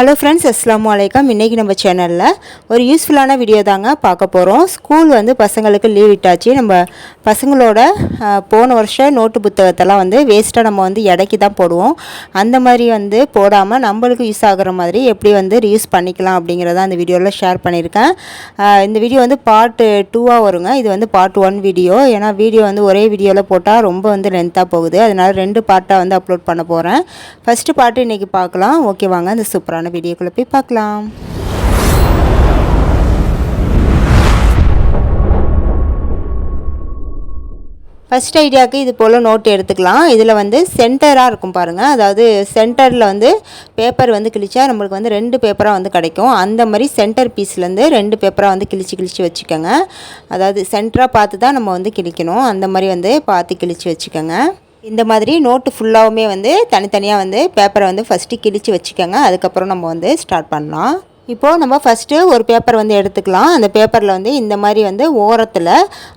Hello friends அஸ்லாம் வலைக்கம் இன்றைக்கி நம்ம சேனலில் ஒரு யூஸ்ஃபுல்லான வீடியோ தாங்க பார்க்க போகிறோம் ஸ்கூல் வந்து பசங்களுக்கு லீவ் விட்டாச்சு. நம்ம பசங்களோட போன வருஷம் நோட்டு புத்தகத்தெல்லாம் வந்து வேஸ்ட்டாக நம்ம வந்து இடைக்கு தான் போடுவோம். அந்த மாதிரி வந்து போடாமல் நம்மளுக்கு யூஸ் ஆகுற மாதிரி எப்படி வந்து ரீயூஸ் பண்ணிக்கலாம் அப்படிங்கிறத அந்த வீடியோவில் ஷேர் பண்ணியிருக்கேன். இந்த வீடியோ வந்து பார்ட் டூவாக வருங்க. இது வந்து பார்ட் ஒன் வீடியோ ஏன்னா வீடியோ வந்து ஒரே வீடியோவில் போட்டால் ரொம்ப வந்து லென்த்தாக போகுது. அதனால் ரெண்டு பார்ட்டாக வந்து அப்லோட் பண்ண போகிறேன் ஃபஸ்ட்டு பார்ட்டு இன்றைக்கி பார்க்கலாம். ஓகே வாங்க. இந்த சூப்பரான வீடியோக்குள்ளே போய் பார்க்கலாம். ஃபஸ்ட் ஐடியாவுக்கு இது போல் நோட் எடுத்துக்கலாம். இதில் வந்து சென்டராக இருக்கும் பாருங்கள் அதாவது சென்டரில் வந்து பேப்பர் வந்து கிழிச்சா நம்மளுக்கு வந்து ரெண்டு பேப்பராக வந்து கிடைக்கும். அந்த மாதிரி சென்டர் பீஸ்லேருந்து ரெண்டு பேப்பராக வந்து கிழிச்சு கிழிச்சு வச்சுக்கோங்க. அதாவது சென்டராக பார்த்து தான் நம்ம வந்து கிழிக்கணும். அந்த மாதிரி வந்து பார்த்து கிழிச்சு வச்சுக்கோங்க. இந்த மாதிரி நோட்டு ஃபுல்லாகவுமே வந்து தனித்தனியாக வந்து பேப்பரை வந்து ஃபஸ்ட்டு கிழிச்சு வச்சுக்கோங்க. அதுக்கப்புறம் நம்ம வந்து ஸ்டார்ட் பண்ணலாம். இப்போது நம்ம ஃபஸ்ட்டு ஒரு பேப்பர் வந்து எடுத்துக்கலாம். அந்த பேப்பரில் வந்து இந்த மாதிரி வந்து ஓரத்தில்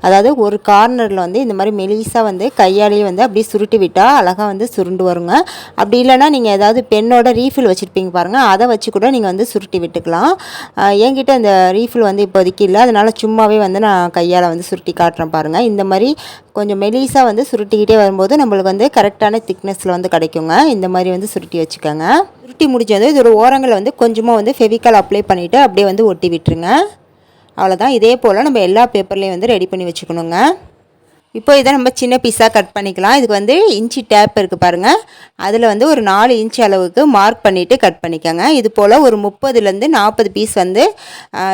அதாவது ஒரு கார்னரில் வந்து இந்த மாதிரி மெலிசாக வந்து கையாலேயே வந்து அப்படியே சுருட்டி விட்டால் அழகாக வந்து சுருண்டு வருங்க. அப்படி இல்லைன்னா நீங்கள் ஏதாவது பெண்ணோட ரீஃபில் வச்சுருப்பீங்க பாருங்கள் அதை வச்சு கூட நீங்கள் வந்து சுருட்டி விட்டுக்கலாம். என்கிட்ட அந்த ரீஃபில் வந்து இப்போதைக்கு இல்லை. அதனால் சும்மாவே வந்து நான் கையால் வந்து சுருட்டி காட்டுறேன் பாருங்கள் இந்த மாதிரி கொஞ்சம் மெலிசாக வந்து சுருட்டிக்கிட்டே வரும்போது நம்மளுக்கு வந்து கரெக்டான திக்னஸில் வந்து கிடைக்குங்க. இந்த மாதிரி வந்து சுருட்டி வச்சுக்கோங்க. சுருட்டி முடிச்சது இதோட ஓரங்களை வந்து கொஞ்சமாக வந்து ஃபெவிக்கால் அப்ளை பண்ணிவிட்டு அப்படியே வந்து ஒட்டி விட்டுருங்க. அவ்வளோதான் இதே போல் நம்ம எல்லா பேப்பர்லேயும் வந்து ரெடி பண்ணி வச்சுக்கணுங்க. இப்போ இதை நம்ம சின்ன பீஸாக கட் பண்ணிக்கலாம். இதுக்கு வந்து இன்ச்சி டேப் இருக்குது பாருங்கள் அதில் வந்து ஒரு நாலு இன்ச்சு அளவுக்கு மார்க் பண்ணிவிட்டு கட் பண்ணிக்கோங்க. இது போல் ஒரு முப்பதுலேருந்து நாற்பது பீஸ் வந்து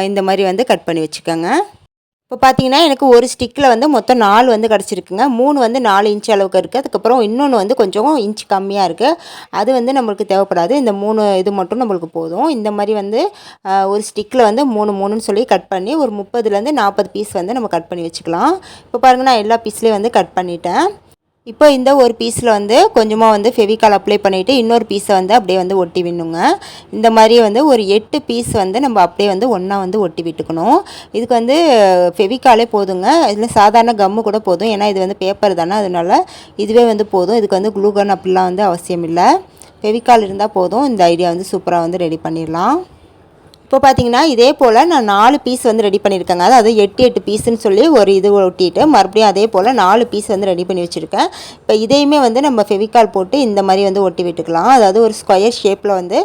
இந்த மாதிரி வந்து கட் பண்ணி வச்சுக்கோங்க. இப்போ பார்த்தீங்கன்னா எனக்கு ஒரு ஸ்டிக்கில் வந்து மொத்தம் நாலு வந்து கிடச்சிருக்குங்க. மூணு வந்து நாலு இன்ச் அளவுக்கு இருக்குது அதுக்கப்புறம் இன்னொன்று வந்து கொஞ்சம் இன்ச் கம்மியாக இருக்குது அது வந்து நம்மளுக்கு தேவைப்படாது. இந்த மூணு இது மட்டும் நம்மளுக்கு போதும். இந்த மாதிரி வந்து ஒரு ஸ்டிக்கில் வந்து மூணு மூணுன்னு சொல்லி கட் பண்ணி ஒரு முப்பதுலேருந்து நாற்பது பீஸ் வந்து நம்ம கட் பண்ணி வச்சுக்கலாம். இப்போ பாருங்கள் நான் எல்லா பீஸ்லேயும் வந்து கட் பண்ணிட்டேன். இப்போ இந்த ஒரு பீஸில் வந்து கொஞ்சமாக வந்து ஃபெவிகால் அப்ளை பண்ணிவிட்டு இன்னொரு பீஸை வந்து அப்படியே வந்து ஒட்டி விடணுங்க. இந்த மாதிரி வந்து ஒரு எட்டு பீஸ் வந்து நம்ம அப்படியே வந்து ஒன்றா வந்து ஒட்டி விட்டுக்கணும். இதுக்கு வந்து ஃபெவிகாலே போதுங்க. இதில் சாதாரண கம்மு கூட போதும். ஏன்னா இது வந்து பேப்பர் தானே அதனால இதுவே வந்து போதும். இதுக்கு வந்து க்ளூகன் அப்படிலாம் வந்து அவசியம் இல்லை ஃபெவிகால் இருந்தால் போதும். இந்த ஐடியா வந்து சூப்பராக வந்து ரெடி பண்ணிடலாம். இப்போ பார்த்தீங்கன்னா இதே போல் நான் நாலு பீஸ் வந்து ரெடி பண்ணியிருக்கேங்க அதாவது எட்டு எட்டு பீஸுன்னு சொல்லி ஒரு இது ஒட்டிட்டு மறுபடியும் அதே போல் நாலு பீஸ் வந்து ரெடி பண்ணி வச்சுருக்கேன். இப்போ இதையுமே வந்து நம்ம ஃபெவிகால் போட்டு இந்த மாதிரி வந்து ஒட்டி விட்டுக்கலாம். அதாவது ஒரு ஸ்கொயர் ஷேப்பில் வந்து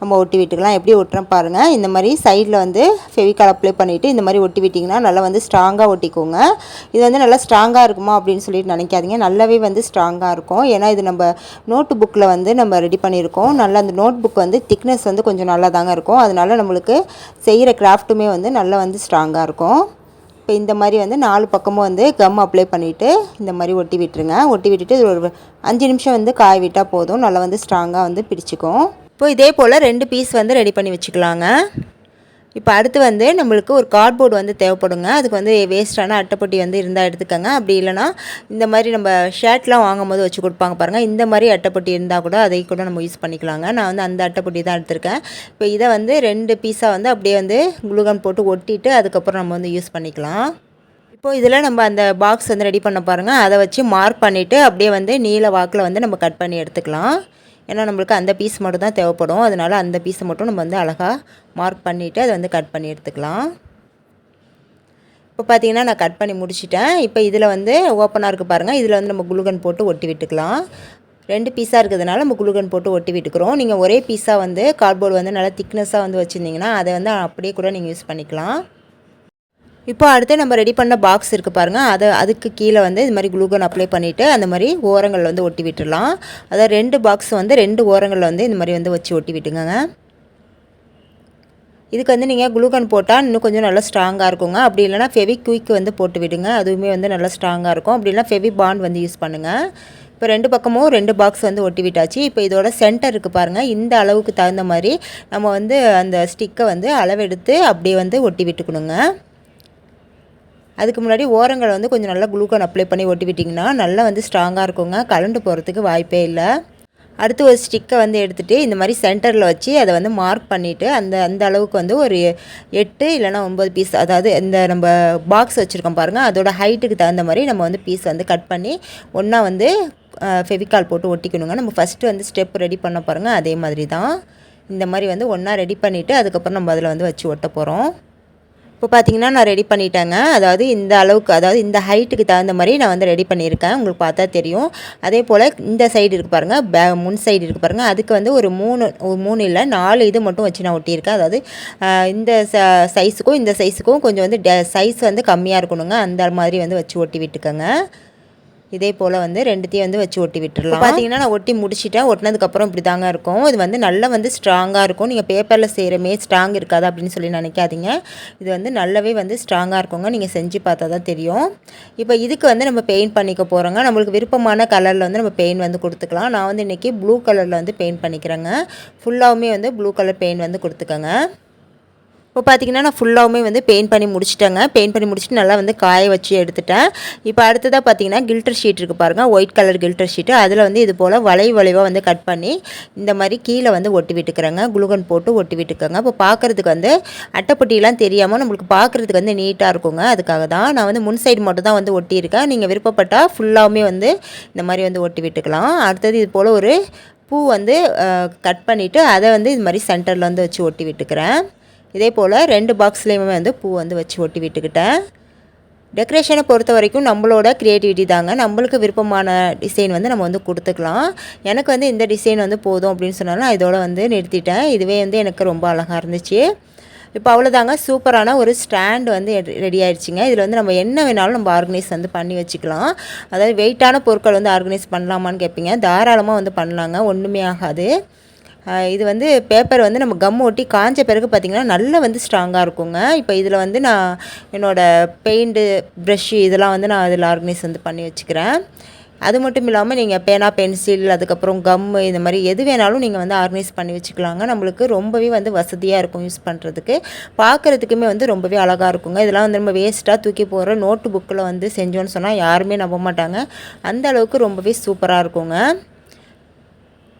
நம்ம ஒட்டி விட்டுக்கலாம். எப்படி ஒட்டுறோம் பாருங்கள் இந்த மாதிரி சைடில் வந்து ஃபெவிகால் அப்ளை பண்ணிவிட்டு இந்த மாதிரி ஒட்டி விட்டிங்கன்னா நல்லா வந்து ஸ்ட்ராங்காக ஒட்டிக்கோங்க. இது வந்து நல்லா ஸ்ட்ராங்காக இருக்குமா அப்படின்னு சொல்லிட்டு நினைக்காதீங்க. நல்லாவே வந்து ஸ்ட்ராங்காக இருக்கும். ஏன்னா இது நம்ம நோட்டு புக்கில் வந்து நம்ம ரெடி பண்ணியிருக்கோம். நல்லா அந்த நோட் புக் வந்து திக்னஸ் வந்து கொஞ்சம் நல்லா தாங்க இருக்கும். அதனால நம்மளுக்கு செய்கிற கிராஃப்ட்டுமே வந்து நல்லா வந்து ஸ்ட்ராங்காக இருக்கும். இப்போ இந்த மாதிரி வந்து நாலு பக்கமும் வந்து கம் அப்ளை பண்ணிவிட்டு இந்த மாதிரி ஒட்டி விட்டுருங்க. ஒட்டி விட்டுட்டு ஒரு அஞ்சு நிமிஷம் வந்து காய விட்டால் போதும். நல்லா வந்து ஸ்ட்ராங்காக வந்து பிடிச்சிக்கும் இப்போ இதே போல் ரெண்டு பீஸ் வந்து ரெடி பண்ணி வச்சுக்கலாங்க. இப்போ அடுத்து வந்து நம்மளுக்கு ஒரு கார்ட்போர்டு வந்து தேவைப்படுங்க. அதுக்கு வந்து வேஸ்ட்டான அட்டைப்பொட்டி வந்து இருந்தால் எடுத்துக்கோங்க. அப்படி இல்லைனா இந்த மாதிரி நம்ம ஷர்ட்லாம் வாங்கும் போது வச்சு கொடுப்பாங்க பாருங்கள் இந்த மாதிரி அட்டைப்பொட்டி இருந்தால் கூட அதை கூட நம்ம யூஸ் பண்ணிக்கலாங்க. நான் வந்து அந்த அட்டைப்பொட்டி தான் எடுத்திருக்கேன். இப்போ இதை வந்து ரெண்டு பீஸாக வந்து அப்படியே வந்து குளுகன் போட்டு ஒட்டிட்டு அதுக்கப்புறம் நம்ம வந்து யூஸ் பண்ணிக்கலாம். இப்போ இதில் நம்ம அந்த பாக்ஸ் வந்து ரெடி பண்ண பாருங்கள் அதை வச்சு மார்க் பண்ணிவிட்டு அப்படியே வந்து நீல வாக்கில் வந்து நம்ம கட் பண்ணி எடுத்துக்கலாம். ஏன்னா நம்மளுக்கு அந்த பீஸ் மட்டும் தான் தேவைப்படும். அதனால அந்த பீஸை மட்டும் நம்ம வந்து அழகாக மார்க் பண்ணிவிட்டு அதை வந்து கட் பண்ணி எடுத்துக்கலாம். இப்போ பார்த்தீங்கன்னா நான் கட் பண்ணி முடிச்சிட்டேன். இப்போ இதில் வந்து ஓப்பனாக இருக்குது பாருங்கள் இதில் வந்து நம்ம குளுகன் போட்டு ஒட்டி விட்டுக்கலாம். ரெண்டு பீஸாக இருக்கிறதுனால நம்ம குளுகன் போட்டு ஒட்டி விட்டுக்கிறோம். நீங்கள் ஒரே பீஸாக வந்து கார்ட்போர்டு வந்து நல்லா திக்னஸாக வந்து வச்சுருந்தீங்கன்னா அதை வந்து அப்படியே கூட நீங்கள் யூஸ் பண்ணிக்கலாம். இப்போ அடுத்து நம்ம ரெடி பண்ண பாக்ஸ் இருக்குது பாருங்கள் அதை அதுக்கு கீழே வந்து இது மாதிரி குளூகன் அப்ளை பண்ணிவிட்டு அந்த மாதிரி ஓரங்களில் வந்து ஒட்டி விட்டுடலாம் அதாவது ரெண்டு பாக்ஸ் வந்து ரெண்டு ஓரங்களில் வந்து இந்த மாதிரி வந்து வச்சு ஒட்டி விட்டுங்க இதுக்கு வந்து நீங்கள் குளூகன் போட்டால் இன்னும் கொஞ்சம் நல்லா ஸ்ட்ராங்காக இருக்குங்க. அப்படி இல்லைனா ஃபெவி குயிக் வந்து போட்டு விடுங்க. அதுவுமே வந்து நல்லா ஸ்ட்ராங்காக இருக்கும். அப்படி இல்லைனா ஃபெவி பாண்ட் வந்து யூஸ் பண்ணுங்கள் இப்போ ரெண்டு பக்கமும் ரெண்டு பாக்ஸ் வந்து ஒட்டி விட்டாச்சு. இப்போ இதோட சென்டர் இருக்குது பாருங்கள் இந்த அளவுக்கு தகுந்த மாதிரி நம்ம வந்து அந்த ஸ்டிக்கை வந்து அளவெடுத்து அப்படியே வந்து ஒட்டி விட்டுக்கணுங்க. அதுக்கு முன்னாடி ஓரங்களை வந்து கொஞ்சம் நல்லா குளுக்கோன் அப்ளை பண்ணி ஒட்டி விட்டிங்கன்னா நல்லா வந்து ஸ்ட்ராங்காக இருக்குங்க. கலண்டு போகிறதுக்கு வாய்ப்பே இல்லை. அடுத்து ஒரு ஸ்டிக்கை வந்து எடுத்துகிட்டு இந்த மாதிரி சென்டரில் வச்சு அதை வந்து மார்க் பண்ணிவிட்டு அந்த அந்த அளவுக்கு வந்து ஒரு எட்டு இல்லைனா ஒம்பது பீஸ் அதாவது இந்த நம்ம பாக்ஸ் வச்சுருக்கோம் பாருங்கள் அதோட ஹைட்டுக்கு தகுந்த மாதிரி நம்ம வந்து பீஸ் வந்து கட் பண்ணி ஒன்றா வந்து ஃபெவிகால் போட்டு ஒட்டிக்கணுங்க. நம்ம ஃபஸ்ட்டு வந்து ஸ்டெப் ரெடி பண்ண பாருங்கள் அதே மாதிரி தான். இந்த மாதிரி வந்து ஒன்றா ரெடி பண்ணிவிட்டு அதுக்கப்புறம் நம்ம அதில் வந்து வச்சு ஒட்ட போகிறோம் இப்போ பார்த்தீங்கன்னா நான் ரெடி பண்ணிட்டேங்க. அதாவது இந்த அளவுக்கு அதாவது இந்த ஹைட்டுக்கு தகுந்த மாதிரி நான் வந்து ரெடி பண்ணியிருக்கேன். உங்களுக்கு பார்த்தா தெரியும். அதே போல் இந்த சைடு இருக்குது பாருங்கள் பே முன் சைடு இருக்குது பாருங்கள் அதுக்கு வந்து ஒரு மூணு ஒரு மூணு இல்லை நாலு இது மட்டும் வச்சு நான் ஒட்டியிருக்கேன். அதாவது இந்த ச சைஸுக்கும் இந்த சைஸுக்கும் கொஞ்சம் வந்து சைஸ் வந்து கம்மியாக இருக்கணுங்க. அந்த மாதிரி வந்து வச்சு ஒட்டி விட்டுக்கோங்க. இதே போல் வந்து ரெண்டுத்தையும் வந்து வச்சு ஒட்டி விட்டுருலாம் பார்த்தீங்கன்னா நான் ஒட்டி முடிச்சிட்டேன் ஒட்டினதுக்கப்புறம் இப்படி தாங்க இருக்கும். இது வந்து நல்லா வந்து ஸ்ட்ராங்காக இருக்கும். நீங்கள் பேப்பரில் செய்கிறமே ஸ்ட்ராங் இருக்காது அப்படின்னு சொல்லி நினைக்காதீங்க. இது வந்து நல்லாவே வந்து ஸ்ட்ராங்காக இருக்குங்க. நீங்கள் செஞ்சு பார்த்தா தான் தெரியும். இப்போ இதுக்கு வந்து நம்ம பெயிண்ட் பண்ணிக்க போகிறோங்க நம்மளுக்கு விருப்பமான கலரில் வந்து நம்ம பெயிண்ட் வந்து கொடுத்துக்கலாம். நான் வந்து இன்றைக்கி ப்ளூ கலரில் வந்து பெயிண்ட் பண்ணிக்கிறேங்க. ஃபுல்லாகவுமே வந்து ப்ளூ கலர் பெயிண்ட் வந்து கொடுத்துக்கோங்க. இப்போ பார்த்தீங்கன்னா நான் ஃபுல்லாகவுமே வந்து பெயிண்ட் பண்ணி முடிச்சிட்டேங்க. பெயிண்ட் பண்ணி முடிச்சுட்டு நல்லா வந்து காய வச்சு எடுத்துட்டேன். இப்போ அடுத்ததாக பார்த்தீங்கன்னா கில்டர் ஷீட் இருக்குது பாருங்கள் ஒயிட் கலர் கில்டர் ஷீட்டு அதில் வந்து இது போல் வளை வளைவாக வந்து கட் பண்ணி இந்த மாதிரி கீழே வந்து ஒட்டி விட்டுக்கிறேங்க. குளுகன் போட்டு ஒட்டி விட்டுக்கோங்க. இப்போ பார்க்குறதுக்கு வந்து அட்டைப்பட்டியெல்லாம் தெரியாமல் நம்மளுக்கு பார்க்குறதுக்கு வந்து நீட்டாக இருக்குங்க. அதுக்காக தான் நான் வந்து முன் சைடு மட்டும் தான் வந்து ஒட்டியிருக்கேன். நீங்கள் விருப்பப்பட்டால் ஃபுல்லாகவுமே வந்து இந்த மாதிரி வந்து ஒட்டி விட்டுக்கலாம். அடுத்தது இது போல் ஒரு பூ வந்து கட் பண்ணிவிட்டு அதை வந்து இது மாதிரி சென்டரில் வந்து வச்சு ஒட்டி விட்டுக்கிறேன். இதே போல் ரெண்டு பாக்ஸ்லேயுமே வந்து பூ வந்து வச்சு ஒட்டி விட்டுக்கிட்டேன். டெக்கரேஷனை பொறுத்த வரைக்கும் நம்மளோட க்ரியேட்டிவிட்டி தாங்க. நம்மளுக்கு விருப்பமான டிசைன் வந்து நம்ம வந்து கொடுத்துக்கலாம். எனக்கு வந்து இந்த டிசைன் வந்து போதும் அப்படின்னு சொன்னாலும் நான் இதோட வந்து நிறுத்திட்டேன். இதுவே வந்து எனக்கு ரொம்ப அழகாக இருந்துச்சு. இப்போ அவ்வளோதாங்க சூப்பரான ஒரு ஸ்டாண்ட் வந்து ரெடி ஆயிடுச்சுங்க இதில் வந்து நம்ம என்ன வேணாலும் நம்ம ஆர்கனைஸ் வந்து பண்ணி வச்சுக்கலாம். அதாவது வெயிட்டான பொருட்கள் வந்து ஆர்கனைஸ் பண்ணலாமான்னு கேட்பீங்க தாராளமாக வந்து பண்ணலாங்க. ஒன்றுமே ஆகாது. இது வந்து பேப்பர் வந்து நம்ம கம் ஒட்டி காஞ்ச பிறகு பார்த்திங்கன்னா நல்லா வந்து ஸ்ட்ராங்காக இருக்குங்க. இப்போ இதில் வந்து நான் என்னோடய பெயிண்ட்டு ப்ரஷ்ஷு இதெல்லாம் வந்து நான் அதில் ஆர்கனைஸ் வந்து பண்ணி வச்சுக்கிறேன். அது மட்டும் இல்லாமல் நீங்கள் பேனா பென்சில் அதுக்கப்புறம் கம்மு இந்த மாதிரி எது வேணாலும் நீங்கள் வந்து ஆர்கனைஸ் பண்ணி வச்சுக்கலாங்க. நம்மளுக்கு ரொம்பவே வந்து வசதியாக இருக்கும் யூஸ் பண்ணுறதுக்கு பார்க்குறதுக்குமே வந்து ரொம்பவே அழகாக இருக்குங்க. இதெல்லாம் வந்து நம்ம வேஸ்ட்டாக தூக்கி போகிற நோட்டு புக்கில் வந்து செஞ்சோன்னு சொன்னால் யாருமே நம்ப மாட்டாங்க. அந்த அளவுக்கு ரொம்பவே சூப்பராக இருக்குங்க.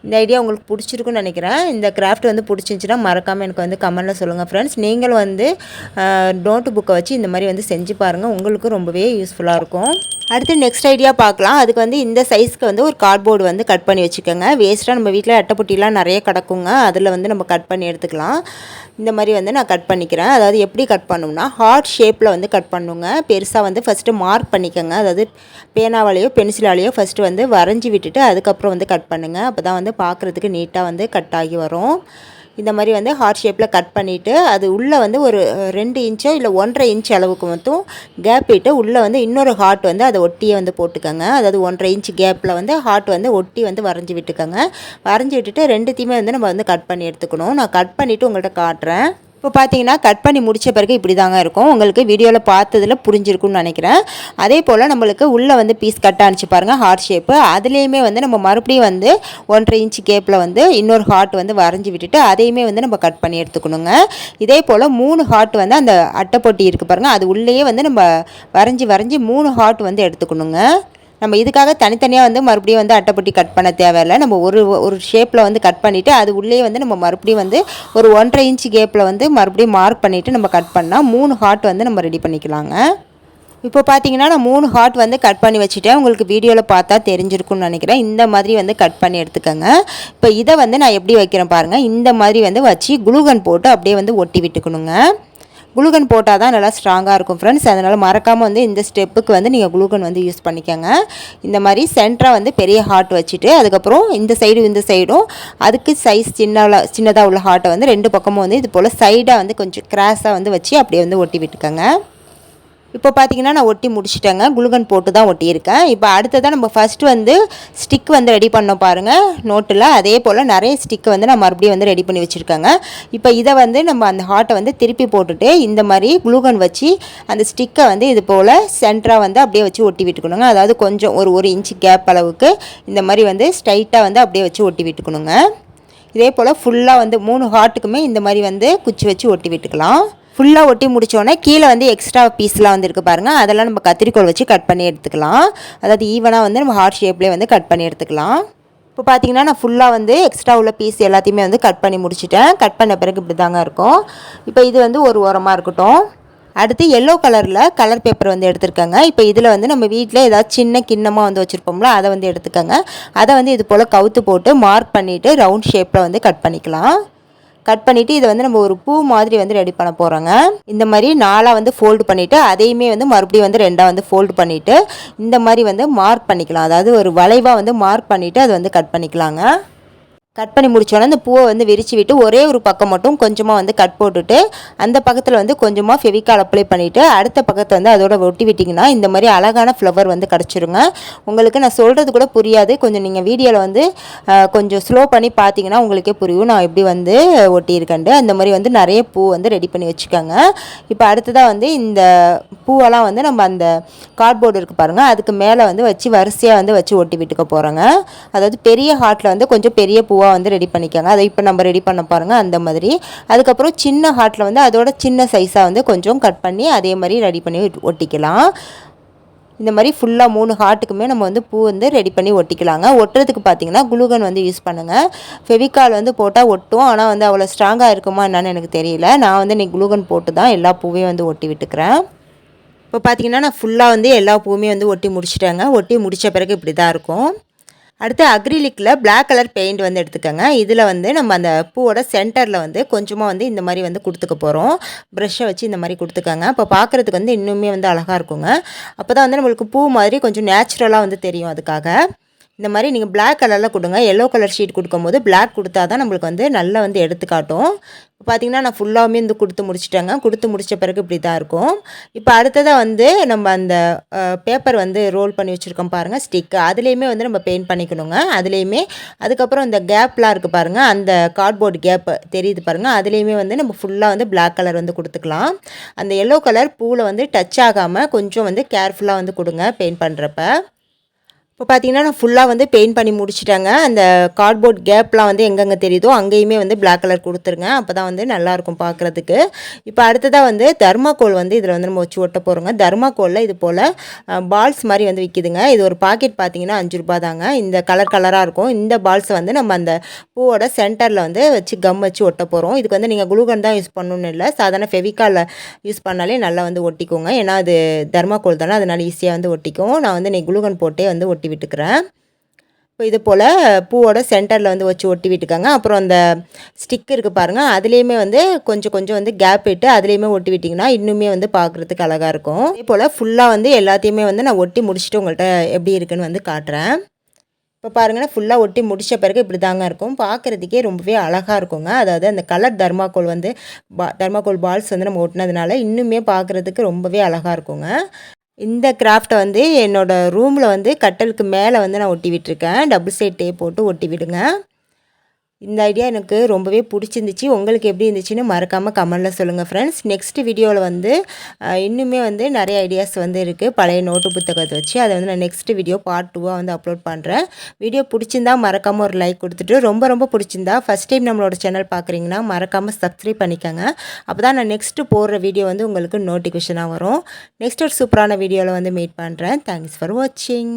இந்த ஐடியா உங்களுக்கு பிடிச்சிருக்குன்னு நினைக்கிறேன். இந்த கிராஃப்ட் வந்து பிடிச்சிருந்துச்சின்னா மறக்காமல் எனக்கு வந்து கமெண்ட்டில் சொல்லுங்கள் ஃப்ரெண்ட்ஸ் நீங்களும் வந்து நோட்டு புக்கை வச்சு இந்த மாதிரி வந்து செஞ்சு பாருங்கள் உங்களுக்கு ரொம்பவே யூஸ்ஃபுல்லாக இருக்கும். அடுத்து நெக்ஸ்ட் ஐடியா பார்க்கலாம். அதுக்கு வந்து இந்த சைஸ்க்கு வந்து ஒரு கார்ட்போர்டு வந்து கட் பண்ணி வச்சுக்கோங்க. வேஸ்ட்டாக நம்ம வீட்டில் அட்டைப்பொட்டிலாம் நிறைய கிடக்குங்க. அதில் வந்து நம்ம கட் பண்ணி எடுத்துக்கலாம். இந்த மாதிரி வந்து நான் கட் பண்ணிக்கிறேன். அதாவது எப்படி கட் பண்ணணும்னா ஹார்ட் ஷேப்பில் வந்து கட் பண்ணுங்க. பெருசாக வந்து ஃபஸ்ட்டு மார்க் பண்ணிக்கோங்க. அதாவது பேனாவாலேயோ பென்சிலாலேயோ ஃபஸ்ட்டு வந்து வரைஞ்சி விட்டுட்டு அதுக்கப்புறம் வந்து கட் பண்ணுங்கள் அப்போ தான் வந்து பார்க்குறதுக்கு நீட்டாக வந்து கட் ஆகி வரும். இந்த மாதிரி வந்து ஹார்ட் ஷேப்பில் கட் பண்ணிவிட்டு அது உள்ளே வந்து ஒரு ரெண்டு இன்ச்சோ இல்லை ஒன்றரை இன்ச் அளவுக்கு மட்டும் கேப் விட்டு உள்ளே வந்து இன்னொரு ஹார்ட் வந்து அதை ஒட்டியே வந்து போட்டுக்கோங்க. அதாவது ஒன்றரை இன்ச் கேப்பில் வந்து ஹார்ட் வந்து ஒட்டி வந்து வரைஞ்சி விட்டுக்கோங்க. வரைஞ்சி விட்டுட்டு ரெண்டுத்தையுமே வந்து நம்ம வந்து கட் பண்ணி எடுத்துக்கணும். நான் கட் பண்ணிவிட்டு உங்கள்கிட்ட காட்டுறேன். இப்போ பார்த்தீங்கன்னா கட் பண்ணி முடித்த பிறகு இப்படி தாங்க இருக்கும். உங்களுக்கு வீடியோவில் பார்த்ததில் புரிஞ்சிருக்கும்னு நினைக்கிறேன். அதே போல் நம்மளுக்கு உள்ளே வந்து பீஸ் கட் ஆனிச்சு பாருங்கள் ஹார்ட் ஷேப்பு அதுலேயுமே வந்து நம்ம மறுபடியும் வந்து ஒன்றரை இன்ச் கேப்பில் வந்து இன்னொரு ஹார்ட் வந்து வரைஞ்சி விட்டுட்டு அதையுமே வந்து நம்ம கட் பண்ணி எடுத்துக்கணுங்க. இதே போல் மூணு ஹார்ட் வந்து அந்த அட்டைப்பொட்டி இருக்குது பாருங்கள் அது உள்ளேயே வந்து நம்ம வரைஞ்சி வரைஞ்சி மூணு ஹார்ட் வந்து எடுத்துக்கணுங்க. நம்ம இதுக்காக தனித்தனியாக வந்து மறுபடியும் வந்து அட்டைப்பட்டி கட் பண்ண தேவையில்லை. நம்ம ஒரு ஒரு ஷேப்பில் வந்து கட் பண்ணிவிட்டு அது உள்ளே வந்து நம்ம மறுபடியும் வந்து ஒரு ஒன்றரை இன்ச் கேப்பில் வந்து மறுபடியும் மார்க் பண்ணிவிட்டு நம்ம கட் பண்ணால் மூணு ஹார்ட் வந்து நம்ம ரெடி பண்ணிக்கலாங்க. இப்போ பார்த்தீங்கன்னா நான் மூணு ஹார்ட் வந்து கட் பண்ணி வச்சுட்டேன். உங்களுக்கு வீடியோவில் பார்த்தா தெரிஞ்சிருக்கும்னு நினைக்கிறேன். இந்த மாதிரி வந்து கட் பண்ணி எடுத்துக்கோங்க. இப்போ இதை வந்து நான் எப்படி வைக்கிறேன் பாருங்கள் இந்த மாதிரி வந்து வச்சு குளுகன் போட்டு அப்படியே வந்து ஒட்டி விட்டுக்கணுங்க. குளுகன் போட்டால் தான் நல்லா ஸ்ட்ராங்காக இருக்கும் ஃப்ரெண்ட்ஸ் அதனால் மறக்காமல் வந்து இந்த ஸ்டெப்புக்கு வந்து நீங்கள் குளுகன் வந்து யூஸ் பண்ணிக்கோங்க. இந்த மாதிரி சென்டராக வந்து பெரிய ஹார்ட் வச்சுட்டு அதுக்கப்புறம் இந்த சைடும் இந்த சைடும் அதுக்கு சைஸ் சின்ன சின்னதாக உள்ள ஹார்ட்டை வந்து ரெண்டு பக்கமும் வந்து இது போல் சைடாக வந்து கொஞ்சம் கிராஸாக வந்து வச்சு அப்படியே வந்து ஒட்டி விட்டுக்கோங்க. இப்போ பார்த்தீங்கன்னா நான் ஒட்டி முடிச்சிட்டேங்க. குளுகன் போட்டு தான் ஒட்டியிருக்கேன். இப்போ அடுத்ததாக நம்ம ஃபஸ்ட்டு வந்து ஸ்டிக் வந்து ரெடி பண்ணோம் பாருங்கள் நோட்டில் அதே போல் நிறைய ஸ்டிக் வந்து நான் மறுபடியும் வந்து ரெடி பண்ணி வச்சுருக்கேங்க. இப்போ இதை வந்து நம்ம அந்த ஹார்ட்டை வந்து திருப்பி போட்டுட்டு இந்த மாதிரி குளுகன் வச்சு அந்த ஸ்டிக்கை வந்து இது போல் சென்டராக வந்து அப்படியே வச்சு ஒட்டி விட்டுக்கணுங்க. அதாவது கொஞ்சம் ஒரு ஒரு இன்ச்சு கேப் அளவுக்கு இந்த மாதிரி வந்து ஸ்ட்ரைட்டாக வந்து அப்படியே வச்சு ஒட்டி விட்டுக்கணுங்க. இதே போல் ஃபுல்லாக வந்து மூணு ஹார்ட்டுக்குமே இந்த மாதிரி வந்து குச்சி வச்சு ஒட்டி விட்டுக்கலாம். ஃபுல்லாக ஒட்டி முடித்தோடனே கீழே வந்து எக்ஸ்ட்ரா பீஸ்லாம் வந்துருக்கு பாருங்கள் அதெல்லாம் நம்ம கத்திரிக்கோல் வச்சு கட் பண்ணி எடுத்துக்கலாம். அதாவது ஈவனாக வந்து நம்ம ஹார்ட் ஷேப்லேயே வந்து கட் பண்ணி எடுத்துக்கலாம். இப்போ பார்த்தீங்கன்னா நான் ஃபுல்லாக வந்து எக்ஸ்ட்ரா உள்ள பீஸ் எல்லாத்தையுமே வந்து கட் பண்ணி முடிச்சிட்டேன். கட் பண்ண பிறகு இப்படி தாங்க இருக்கும். இப்போ இது வந்து ஒரு ஓரமாக இருக்கட்டும். அடுத்து எல்லோ கலரில் கலர் பேப்பர் வந்து எடுத்திருக்கேங்க. இப்போ இதில் வந்து நம்ம வீட்டில் ஏதாவது சின்ன கிண்ணமாக வந்து வச்சுருப்போம்ல அதை வந்து எடுத்துக்கோங்க. அதை வந்து இது போல் கவுத்து போட்டு மார்க் பண்ணிவிட்டு ரவுண்ட் ஷேப்பில் வந்து கட் பண்ணிக்கலாம். கட் பண்ணிவிட்டு இதை வந்து நம்ம ஒரு பூ மாதிரி வந்து ரெடி பண்ண போகிறோங்க இந்த மாதிரி நாலாக வந்து ஃபோல்டு பண்ணிவிட்டு அதையுமே வந்து மறுபடியும் வந்து ரெண்டாக வந்து ஃபோல்டு பண்ணிவிட்டு இந்த மாதிரி வந்து மார்க் பண்ணிக்கலாம். அதாவது ஒரு வளைவாக வந்து மார்க் பண்ணிவிட்டு அதை வந்து கட் பண்ணிக்கலாங்க. கட் பண்ணி முடிச்சோன்னே அந்த பூவை வந்து விரித்து விட்டு ஒரே ஒரு பக்கம் மட்டும் கொஞ்சமாக வந்து கட் போட்டுட்டு அந்த பக்கத்தில் வந்து கொஞ்சமாக ஃபெவிக்கால் அப்ளை பண்ணிவிட்டு அடுத்த பக்கத்தை வந்து அதோட ஒட்டி விட்டிங்கன்னா இந்த மாதிரி அழகான ஃப்ளவர் வந்து கிடச்சிருங்க. உங்களுக்கு நான் சொல்கிறது கூட புரியாது. கொஞ்சம் நீங்கள் வீடியோவில் வந்து கொஞ்சம் ஸ்லோ பண்ணி பார்த்தீங்கன்னா உங்களுக்கே புரியும். நான் எப்படி வந்து ஒட்டியிருக்கேன்ட்டு. அந்த மாதிரி வந்து நிறைய பூ வந்து ரெடி பண்ணி வச்சுக்கோங்க. இப்போ அடுத்ததாக வந்து இந்த பூவெல்லாம் வந்து நம்ம அந்த கார்ட்போர்டு இருக்குது பாருங்கள் அதுக்கு மேலே வந்து வச்சு வரிசையாக வந்து வச்சு ஒட்டி விட்டுக்க போகிறோங்க அதாவது பெரிய ஹார்ட்டில் வந்து கொஞ்சம் பெரிய பூ பூவாக வந்து ரெடி பண்ணிக்கோங்க. அதை இப்போ நம்ம ரெடி பண்ண பாருங்கள் அந்த மாதிரி. அதுக்கப்புறம் சின்ன ஹார்ட்டில் வந்து அதோட சின்ன சைஸாக வந்து கொஞ்சம் கட் பண்ணி அதே மாதிரி ரெடி பண்ணி ஒட்டிக்கலாம். இந்த மாதிரி ஃபுல்லாக மூணு ஹார்ட்டுக்குமே நம்ம வந்து பூ வந்து ரெடி பண்ணி ஒட்டிக்கலாங்க. ஒட்டுறதுக்கு பார்த்தீங்கன்னா குளுகன் வந்து யூஸ் பண்ணுங்கள் ஃபெவிகால் வந்து போட்டால் ஒட்டும். ஆனால் வந்து அவ்வளோ ஸ்ட்ராங்காக இருக்குமா என்னன்னு எனக்கு தெரியல. நான் வந்து நீ குளுகன் போட்டு தான் எல்லா பூவையும் வந்து ஒட்டி விட்டுக்கிறேன். இப்போ பார்த்தீங்கன்னா நான் ஃபுல்லாக வந்து எல்லா பூவுமே வந்து ஒட்டி முடிச்சிட்டேங்க. ஒட்டி முடித்த பிறகு இப்படி தான் இருக்கும். அடுத்து அக்ரிலிக்கில் பிளாக் கலர் பெயிண்ட் வந்து எடுத்துக்கோங்க. இதில் வந்து நம்ம அந்த பூவோட சென்டரில் வந்து கொஞ்சமாக வந்து இந்த மாதிரி வந்து கொடுத்துக்க போகிறோம் ப்ரெஷ்ஷை வச்சு இந்த மாதிரி கொடுத்துக்கோங்க. அப்போ பார்க்குறதுக்கு வந்து இன்னுமே வந்து அழகாக இருக்குங்க. அப்போ தான் வந்து நம்மளுக்கு பூ மாதிரி கொஞ்சம் நேச்சுரலாக வந்து தெரியும் அதுக்காக. இந்த மாதிரி நீங்கள் பிளாக் கலரில் கொடுங்க. எல்லோ கலர் ஷீட் கொடுக்கும்போது பிளாக் கொடுத்தா தான் நம்மளுக்கு வந்து நல்லா வந்து எடுத்துக்காட்டும். இப்போ பார்த்தீங்கன்னா நான் ஃபுல்லாகவுமே வந்து கொடுத்து முடிச்சிட்டேங்க. கொடுத்து முடித்த பிறகு இப்படி தான் இருக்கும். இப்போ அடுத்ததாக வந்து நம்ம அந்த பேப்பர் வந்து ரோல் பண்ணி வச்சுருக்கோம் பாருங்கள் ஸ்டிக்கு அதுலேயுமே வந்து நம்ம பெயிண்ட் பண்ணிக்கணுங்க. அதுலேயுமே அதுக்கப்புறம் இந்த கேப்லாம் இருக்குது பாருங்கள் அந்த கார்ட்போர்டு கேப் தெரியுது பாருங்கள் அதுலேயுமே வந்து நம்ம ஃபுல்லாக வந்து பிளாக் கலர் வந்து கொடுத்துக்கலாம். அந்த எல்லோ கலர் பூவில் வந்து டச் ஆகாமல் கொஞ்சம் வந்து கேர்ஃபுல்லாக வந்து கொடுங்க பெயிண்ட் பண்ணுறப்ப இப்போ பார்த்தீங்கன்னா நான் ஃபுல்லாக வந்து பெயிண்ட் பண்ணி முடிச்சிட்டாங்க. அந்த கார்ட்போர்ட் கேப்லாம் வந்து எங்கெங்கே தெரியுதோ அங்கேயுமே வந்து பிளாக் கலர் கொடுத்துருங்க. அப்போ தான் வந்து நல்லாயிருக்கும் பார்க்குறதுக்கு. இப்போ அடுத்ததாக வந்து தர்மாக்கோல் வந்து இதில் வந்து நம்ம வச்சு ஒட்ட போகிறோங்க தர்மாக்கோலில் இது போல் பால்ஸ் மாதிரி வந்து விற்கிதுங்க இது ஒரு பாக்கெட் பார்த்தீங்கன்னா அஞ்சு ரூபா தாங்க இந்த கலர் கலராக இருக்கும். இந்த பால்ஸை வந்து நம்ம அந்த பூவோட சென்டரில் வந்து வச்சு கம் வச்சு ஒட்ட போகிறோம் இதுக்கு வந்து நீங்கள் குளுகன் தான் யூஸ் பண்ணணும்னு இல்லை. சாதாரண ஃபெவிகாலில் யூஸ் பண்ணாலே நல்லா வந்து ஒட்டிக்கோங்க. ஏன்னா அது தர்மாக்கோல் தானே. அதனால் ஈஸியாக வந்து ஒட்டிக்கும். நான் வந்து நீ குளுகன் போட்டே வந்து ஒட்டி விட்டுக்கிறேன் இப்போ இது போல் பூவோட சென்டரில் வந்து வச்சு ஒட்டி விட்டுக்கோங்க அப்புறம் அந்த ஸ்டிக் இருக்குது பாருங்கள் அதுலேயுமே வந்து கொஞ்சம் கொஞ்சம் வந்து கேப் விட்டு அதுலேயுமே ஒட்டி விட்டிங்கன்னா இன்னுமே வந்து பார்க்குறதுக்கு அழகாக இருக்கும். இதே போல் ஃபுல்லாக வந்து எல்லாத்தையுமே வந்து நான் ஒட்டி முடிச்சுட்டு உங்கள்கிட்ட எப்படி இருக்குன்னு வந்து காட்டுறேன். இப்போ பாருங்கன்னா ஃபுல்லாக ஒட்டி முடித்த பிறகு இப்படி தாங்க இருக்கும். பார்க்குறதுக்கே ரொம்பவே அழகாக இருக்குங்க. அதாவது அந்த கலர் தர்மாக்கோல் வந்து பா தர்மாக்கோல் பால்ஸ் வந்து நம்ம ஒட்டினதுனால இன்னுமே பார்க்குறதுக்கு ரொம்பவே அழகாக இருக்குங்க. இந்த கிராஃப்ட்டை வந்து என்னோடய ரூமில் வந்து கட்டலுக்கு மேலே வந்து நான் ஒட்டி விட்டுருக்கேன். டபுள் சைட் டேப் போட்டு ஒட்டி விடுங்க. இந்த ஐடியா எனக்கு ரொம்பவே பிடிச்சிருந்துச்சி. உங்களுக்கு எப்படி இருந்துச்சுன்னு மறக்காமல் கமெண்டில் சொல்லுங்கள் ஃப்ரெண்ட்ஸ் நெக்ஸ்ட் வீடியோவில் வந்து இன்னுமே வந்து நிறைய ஐடியாஸ் வந்து இருக்குது பழைய நோட்டு புத்தகத்தை வச்சு. அதை வந்து நான் நெக்ஸ்ட் வீடியோ பார்ட் டூவாக வந்து அப்லோட் பண்ணுறேன் வீடியோ பிடிச்சிருந்தா மறக்காமல் ஒரு லைக் கொடுத்துட்டு ரொம்ப ரொம்ப பிடிச்சிருந்தா ஃபஸ்ட் டைம் நம்மளோட சேனல் பார்க்குறீங்கன்னா மறக்காமல் சப்ஸ்கிரைப் பண்ணிக்கோங்க. அப்போ தான் நான் நெக்ஸ்ட்டு போடுற வீடியோ வந்து உங்களுக்கு நோட்டிஃபிகேஷனாக வரும். நெக்ஸ்ட் ஒரு சூப்பரான வீடியோவில் வந்து மீட் பண்ணுறேன் தேங்க்ஸ் ஃபார் வாட்சிங்